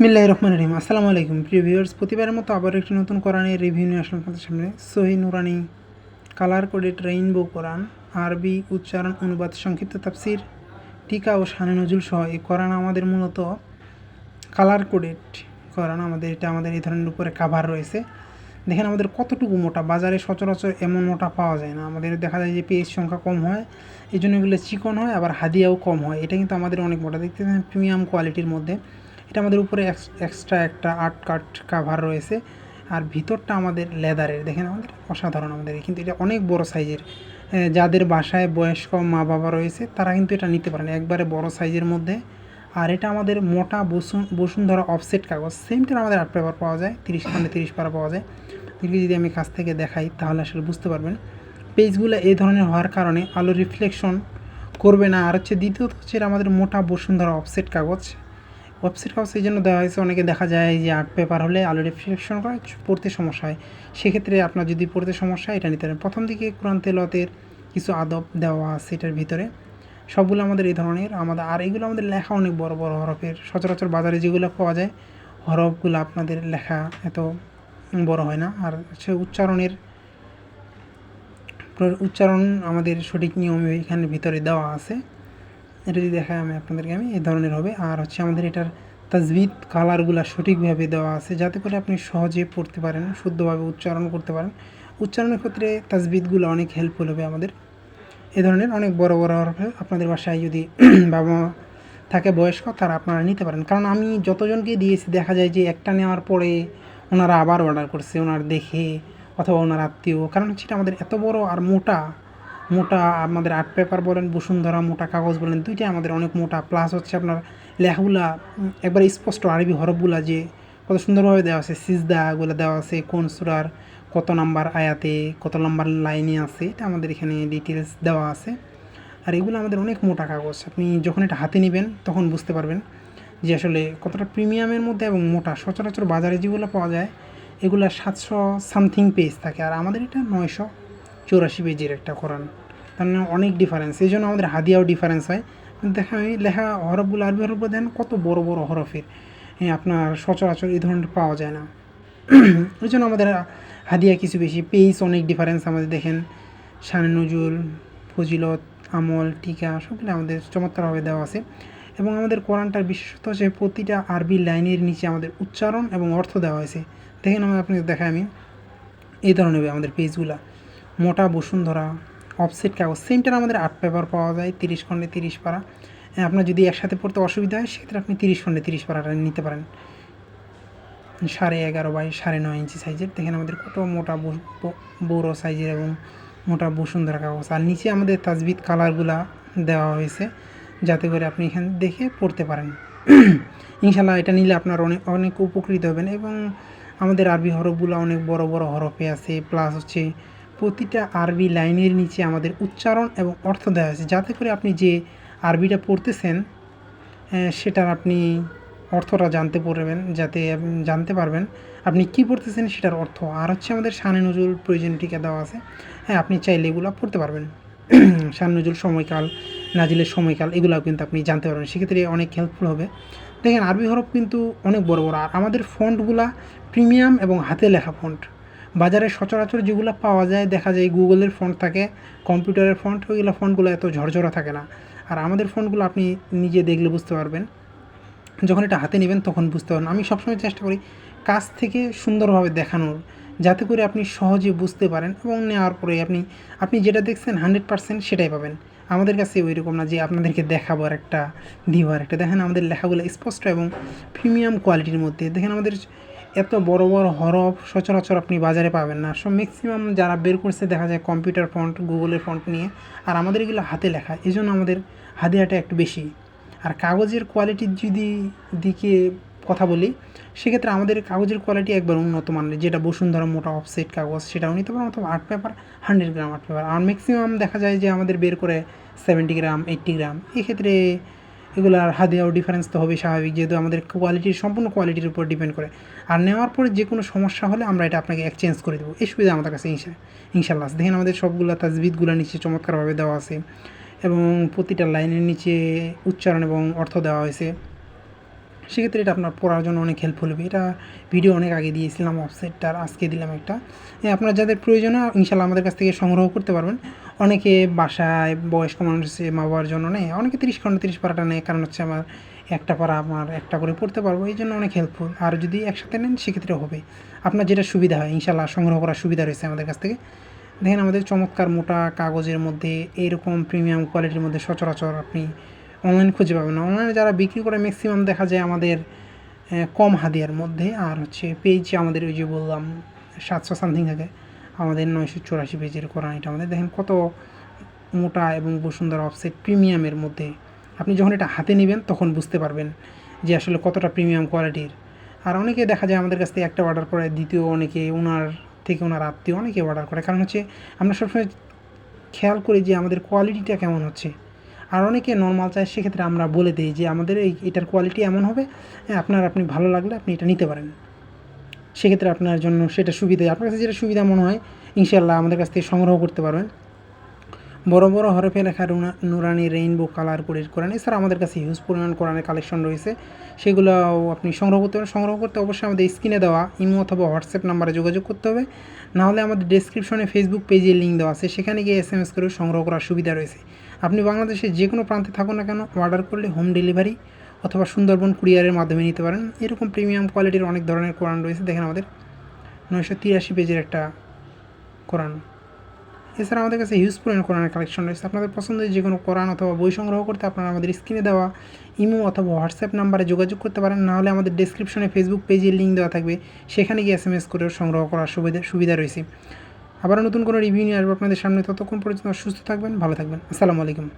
বিসমিল্লাহ রহমান রহিম। আসসালামু আলাইকুম, প্রিয় ভিউয়ার্স। প্রতিবারের মতো আবার একটি নতুন কোরআনের রিভিউ নিয়ে আসলাম আপনাদের সামনে। সহি নুরানি, কালার কোডেড রেইনবো কোরআন, আরবি উচ্চারণ, অনুবাদ, সংক্ষিপ্ত তাফসির, টিকা ও শানে নজুল সহ এই কোরআন আমাদের মূলত কালার কোডেড কোরআন আমাদের, এটা আমাদের এই ধরনের উপরে কাভার রয়েছে। দেখেন আমাদের কতটুকু মোটা, বাজারে সচরাচর এমন মোটা পাওয়া যায় না। আমাদের দেখা যায় যে পেজ সংখ্যা কম হয়, এই জন্য এগুলো চিকন হয়, আবার হাদিয়াও কম হয়। এটা কিন্তু আমাদের অনেক মোটা। দেখতে প্রিমিয়াম কোয়ালিটির মধ্যে। এটা আমাদের উপরে এক্সট্রা একটা আর্ট কাট কাভার রয়েছে। আর ভিতরটা আমাদের লেদারের। দেখেন, আমাদের অসাধারণ আমাদের। কিন্তু এটা অনেক বড় সাইজের যাদের বাসায় বয়স্ক মা বাবা রয়েছে, তারা কিন্তু এটা নিতে পারেন একবারে বড় সাইজের মধ্যে। আর এটা আমাদের মোটা বসুন, বসুন্ধরা অফসেট কাগজ। সেমটার আমাদের আর্ট পেপার পাওয়া যায়। তিরিশ খন্ডে তিরিশ পারা পাওয়া যায়। এদিকে যদি আমি কাছ থেকে দেখাই, তাহলে আসলে বুঝতে পারবেন। পেজগুলো এই ধরনের হওয়ার কারণে আলো রিফ্লেকশন করবে না। আর হচ্ছে দ্বিতীয়ত হচ্ছে আমাদের মোটা বসুন্ধরা অফসেট কাগজ। ওয়েবসাইট কাগজ এই জন্য দেওয়া হয়েছে। অনেকে দেখা যায় যে আর্ট পেপার হলে আলো রিফ্লেকশন করে, পড়তে সমস্যা হয়। সেক্ষেত্রে আপনার যদি পড়তে সমস্যা এটা নিতে পারেন। প্রথম দিকে কোরআন তেলতের কিছু আদব দেওয়া আছে এটার ভিতরে। সবগুলো আমাদের এই ধরনের। আমাদের আর এগুলো আমাদের লেখা অনেক বড় বড় হরফের। সচরাচর বাজারে যেগুলো পাওয়া যায়, হরফগুলো আপনাদের লেখা এত বড় হয় না। আর সে উচ্চারণের উচ্চারণ আমাদের সঠিক নিয়মে এখানে ভিতরে দেওয়া আছে। এটা যদি দেখায় আমি আপনাদেরকে আমি, এই ধরনের হবে। আর হচ্ছে আমাদের এটার তাজবিদ কালারগুলো সঠিকভাবে দেওয়া আছে, যাতে করে আপনি সহজে পড়তে পারেন, শুদ্ধভাবে উচ্চারণ করতে পারেন। উচ্চারণের ক্ষেত্রে তাজবিদগুলো অনেক হেল্পফুল হবে আমাদের। এ ধরনের অনেক বড় বড় আপনাদের বাসায় যদি বাবা মা থাকে বয়স্ক, তারা আপনারা নিতে পারেন। কারণ আমি যতজনকে দিয়েছি, দেখা যায় যে একটা নেওয়ার পরে ওনারা আবার অর্ডার করছে, ওনার দেখে অথবা ওনার আত্মীয়। কারণ হচ্ছে আমাদের এত বড় আর মোটা মোটা আমাদের আর্ট পেপার বলেন, বসুন্ধরা মোটা কাগজ বলেন দুইটাই আমাদের অনেক মোটা। প্লাস হচ্ছে আপনার লেখাগুলা, একবার স্পষ্ট আরবি হরফগুলা যে কত সুন্দরভাবে দেওয়া আছে, সিজদাগুলো দেওয়া আছে, কোন সুরার কত নাম্বার আয়াতে, কত নাম্বার লাইনে আছে, এটা আমাদের এখানে ডিটেলস দেওয়া আছে। আর এগুলো আমাদের অনেক মোটা কাগজ। আপনি যখন এটা হাতে নেবেন, তখন বুঝতে পারবেন যে আসলে কতটা প্রিমিয়ামের মধ্যে এবং মোটা। সচরাচর বাজারে যেগুলো পাওয়া যায়, এগুলো সাতশো সামথিং পেজ থাকে। আর আমাদের এটা নয়শো চৌরাশি পেজের একটা কোরআন। তার মানে অনেক ডিফারেন্স এই জন্য আমাদের হাদিয়াও ডিফারেন্স হয়। দেখা আমি লেখা হরফগুলো আরবি হরফগুলো দেন কত বড় বড় হরফের। আপনার সচরাচর এই ধরনের পাওয়া যায় না। ওই জন্য আমাদের হাদিয়া কিছু বেশি। পেজ অনেক ডিফারেন্স আমাদের দেখেন। শানে নজুল ফজিলত, আমল, টিকা, সবগুলো আমাদের চমৎকারভাবে দেওয়া আছে। এবং আমাদের কোরআনটার বিশেষত হচ্ছে প্রতিটা আরবি লাইনের নিচে আমাদের উচ্চারণ এবং অর্থ দেওয়া হয়েছে। দেখেন আমি আপনাকে দেখাই আমি। এই ধরনের আমাদের পেজগুলা। মোটা বসুন্ধরা অফসেট কাগজ সেমটার আমাদের আট পেপার পাওয়া যায়, তিরিশ খন্ডে তিরিশ পারা। আপনার যদি একসাথে পড়তে অসুবিধা হয়, সেক্ষেত্রে আপনি তিরিশ খন্ডে তিরিশ পারাটা নিতে পারেন। সাড়ে এগারো বাই সাড়ে নয় ইঞ্চি সাইজের দেখেন আমাদের কত মোটা বড়ো সাইজের এবং মোটা বসুন্ধরা কাগজ। আর নিচে আমাদের তাজবিদ কালারগুলা দেওয়া হয়েছে, যাতে করে আপনি এখান দেখে পড়তে পারেন। ইনশাল্লাহ এটা নিলে আপনার অনেক অনেক উপকৃত হবেন এবং আমাদের আরবি হরফগুলো অনেক বড় বড় হরফে আছে। প্লাস হচ্ছে প্রতিটা আরবি লাইনের নিচে আমাদের উচ্চারণ এবং অর্থ দেওয়া হয়েছে যাতে করে আপনি যে আরবিটা পড়তেছেন সেটার আপনি অর্থটা জানতে পারবেন, যাতে জানতে পারবেন আপনি কি পড়তেছেন সেটার অর্থ। আর হচ্ছে আমাদের সানে নজরুল প্রয়োজন টিকা দেওয়া আছে। হ্যাঁ আপনি চাইলে এগুলো পড়তে পারবেন। সান নজরুল সময়কাল, নাজিলের সময়কাল, এগুলোও কিন্তু আপনি জানতে পারবেন। সেক্ষেত্রে অনেক হেল্পফুল হবে। দেখেন, আরবি হরফ কিন্তু অনেক বড় বড়। আর আমাদের ফন্টগুলা প্রিমিয়াম এবং হাতে লেখা ফন্ট বাজারে সচরাচর যেগুলো পাওয়া যায়, দেখা যায় গুগলের ফন্ট থাকে, কম্পিউটারের ফন্ট ওইগুলো ফন্টগুলো এত ঝরঝরা থাকে না। আর আমাদের ফোনগুলো আপনি নিজে দেখলে বুঝতে পারবেন। যখন এটা হাতে নেবেন তখন বুঝতে পারবেন। আমি সবসময় চেষ্টা করি কাছ থেকে সুন্দরভাবে দেখানোর, যাতে করে আপনি সহজে বুঝতে পারেন এবং নেওয়ার পরে আপনি আপনি যেটা দেখছেন হান্ড্রেড পার্সেন্ট সেটাই পাবেন। আমাদের কাছে ওই রকম না যে আপনাদেরকে দেখাবো আর একটা দিব আর একটা দেখেন আমাদের লেখাগুলো স্পষ্ট এবং প্রিমিয়াম কোয়ালিটির মধ্যে। দেখেন আমাদের এত বড় বড় হরফ সচরাচর আপনি বাজারে পাবেন না। সব ম্যাক্সিমাম যারা বের করছে, দেখা যায় কম্পিউটার ফন্ট গুগলের ফন্ট নিয়ে, আর আমাদের এগুলো হাতে লেখা এই জন্য আমাদের হাদিয়াটা একটু বেশি। আর কাগজের কোয়ালিটির যদি দিকে কথা বলি, সেক্ষেত্রে আমাদের কাগজের কোয়ালিটি একবার উন্নত মানের, যেটা বসুন্ধরা মোটা অফসেট কাগজ, সেটাও নিতে পারেন অথবা art paper hundred gram art paper আর ম্যাক্সিমাম দেখা যায় যে আমাদের বের করে সেভেন্টি গ্রাম এইট্টি গ্রাম এক্ষেত্রে এগুলার হাদিয়াও ডিফারেন্স তো হবে স্বাভাবিক, যেহেতু আমাদের কোয়ালিটির সম্পূর্ণ কোয়ালিটির উপর ডিপেন্ড করে। আর নেওয়ার পরে যে কোনো সমস্যা হলে আমরা এটা আপনাকে এক্সচেঞ্জ করে দেবো। এই সুবিধা আমাদের কাছে ইনশা ইনশাল্লাহ। দেখেন আমাদের সবগুলো তাজবিদগুলো নিচে চমৎকারভাবে দেওয়া আছে এবং প্রতিটা লাইনের নিচে উচ্চারণ এবং অর্থ দেওয়া হয়েছে। সেক্ষেত্রে এটা আপনার পড়ার জন্য অনেক হেল্পফুল হবে। এটা ভিডিও অনেক আগে দিয়েছিলাম অফসেটটার আজকে দিলাম একটা। আপনার যাদের প্রয়োজন হয় ইনশাল্লাহ আমাদের কাছ থেকে সংগ্রহ করতে পারবেন। অনেকে বাসায় বয়স্ক মানুষ মা বাবার জন্য নেয়, অনেকে তিরিশ ঘণ্টা তিরিশ পারাটা নেয়, কারণ হচ্ছে আমার একটা পারা আমার একটা করে পড়তে পারব, এই জন্য অনেক হেল্পফুল আর যদি একসাথে নেন, সেক্ষেত্রে হবে। আপনার যেটা সুবিধা হয় ইনশাল্লাহ সংগ্রহ করার সুবিধা রয়েছে আমাদের কাছ থেকে। দেখেন আমাদের চমৎকার মোটা কাগজের মধ্যে এইরকম প্রিমিয়াম কোয়ালিটির মধ্যে সচরাচর আপনি অনলাইন খুঁজে পাবেন। না অনলাইনে যারা বিক্রি করে ম্যাক্সিমাম দেখা যায় আমাদের কম হাদিয়ার মধ্যে। আর হচ্ছে পেজ আমাদের ওই যে বললাম, সাতশো সামথিং থাকে। আমাদের নয়শো চুরাশি পেজের কোরআন, এটা আমাদের দেখেন কত মোটা এবং বসুন্ধরা অফসেট প্রিমিয়ামের মধ্যে। আপনি যখন এটা হাতে নেবেন, তখন বুঝতে পারবেন যে আসলে কতটা প্রিমিয়াম কোয়ালিটির আর অনেকে দেখা যায় আমাদের কাছ থেকে একটা অর্ডার করে, দ্বিতীয় অনেকে ওনার থেকে ওনার আত্মীয় অনেকে অর্ডার করে। কারণ হচ্ছে আমরা সবসময় খেয়াল করি যে আমাদের কোয়ালিটিটা কেমন হচ্ছে। আর অনেকে নর্মাল চায় সেক্ষেত্রে আমরা বলে দিই যে আমাদের এই এটার কোয়ালিটি এমন হবে হ্যাঁ, আপনার আপনি ভালো লাগলে আপনি এটা নিতে পারেন। সেক্ষেত্রে আপনার জন্য সেটা সুবিধা আপনার কাছে যেটা সুবিধা মনে হয় ইনশাল্লাহ আমাদের কাছ থেকে সংগ্রহ করতে পারবেন। বড় বড় হরফে লেখা রুনা নুরানি রেইনবো কালার করে কোরআন এছাড়া আমাদের কাছে হিউজ পরিমাণ কোরআনের কালেকশন রয়েছে। সেগুলোও আপনি সংগ্রহ করতে পারেন। সংগ্রহ করতে অবশ্যই আমাদের স্ক্রিনে দেওয়া ইমো অথবা হোয়াটসঅ্যাপ নাম্বারে যোগাযোগ করতে হবে। নাহলে আমাদের ডেসক্রিপশনে ফেসবুক পেজে লিঙ্ক দেওয়া আছে। সেখানে গিয়ে এস এম এস করে সংগ্রহ করার সুবিধা রয়েছে। আপনি বাংলাদেশের যে কোনো প্রান্তে থাকুন না কেন অর্ডার করলে হোম ডেলিভারি অথবা সুন্দরবন কুরিয়ারের মাধ্যমে নিতে পারেন। এরকম প্রিমিয়াম কোয়ালিটির অনেক ধরনের কোরআন রয়েছে, দেখেন আমাদের। নয়শো তিরাশি পেজের একটা কোরআন এছাড়া আমাদের কাছে হিউজ পরিমাণ কোরআনের কালেকশন রয়েছে। আপনাদের পছন্দের যে কোনো কোরআন অথবা বই সংগ্রহ করতে আপনারা আমাদের স্ক্রিনে দেওয়া ইমো অথবা হোয়াটসঅ্যাপ নাম্বারে যোগাযোগ করতে পারেন। নাহলে আমাদের ডেসক্রিপশনে ফেসবুক পেজের লিঙ্ক দেওয়া থাকবে। সেখানে গিয়ে এস এম এস করেও সংগ্রহ করার সুবিধা সুবিধা রয়েছে। আবার নতুন কোনো রিভিউ নিয়ে আসব আপনাদের সামনে। ততক্ষণ পর্যন্ত সুস্থ থাকবেন, ভালো থাকবেন। আসসালামু আলাইকুম।